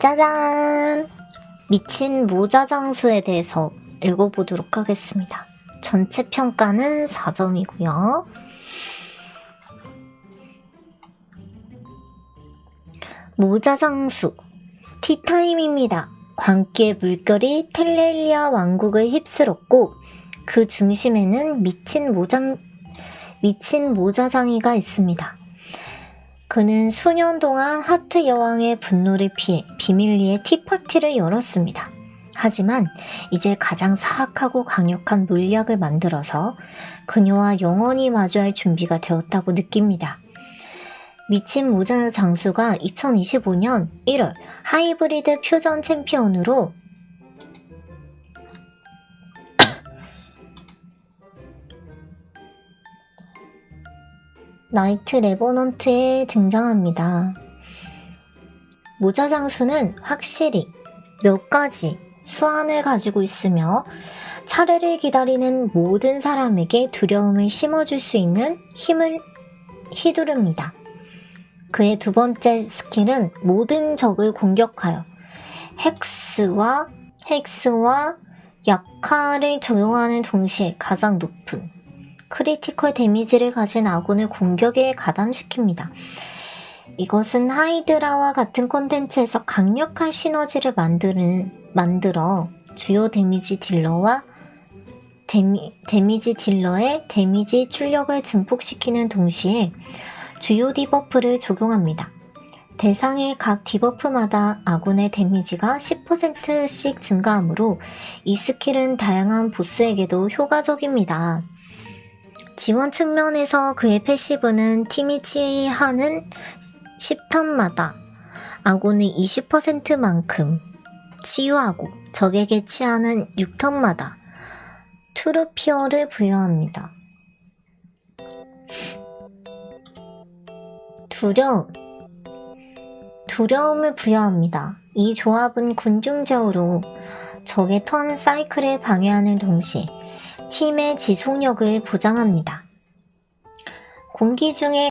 짜잔! 미친 모자장수에 대해서 읽어보도록 하겠습니다. 전체 평가는 4점이고요. 모자장수 티타임입니다. 광기의 물결이 텔레리아 왕국을 휩쓸었고 그 중심에는 미친 모장 미친 모자장이가 있습니다. 그는 수년 동안 하트 여왕의 분노를 피해 비밀리에 티파티를 열었습니다. 하지만 이제 가장 사악하고 강력한 물약을 만들어서 그녀와 영원히 마주할 준비가 되었다고 느낍니다. 미친 모자 장수가 2025년 1월 하이브리드 퓨전 챔피언으로 나이트 레버넌트에 등장합니다. 모자 장수는 확실히 몇 가지 수완을 가지고 있으며 차례를 기다리는 모든 사람에게 두려움을 심어줄 수 있는 힘을 휘두릅니다. 그의 두 번째 스킬은 모든 적을 공격하여 헥스와 헥스와 약화를 적용하는 동시에 가장 높은 크리티컬 데미지를 가진 아군을 공격에 가담시킵니다. 이것은 하이드라와 같은 콘텐츠에서 강력한 시너지를 만드는, 만들어 주요 데미지 딜러와 데미, 데미지 딜러의 데미지 출력을 증폭시키는 동시에 주요 디버프를 적용합니다. 대상의 각 디버프마다 아군의 데미지가 10%씩 증가하므로 이 스킬은 다양한 보스에게도 효과적입니다. 지원 측면에서 그의 패시브는 팀이 치하는 10턴마다 아군의 20%만큼 치유하고 적에게 치하는 6턴마다 트루피어를 부여합니다. 두려움. 두려움을 부여합니다. 이 조합은 군중 제어로 적의 턴 사이클을 방해하는 동시에 팀의 지속력을 보장합니다. 공기 중에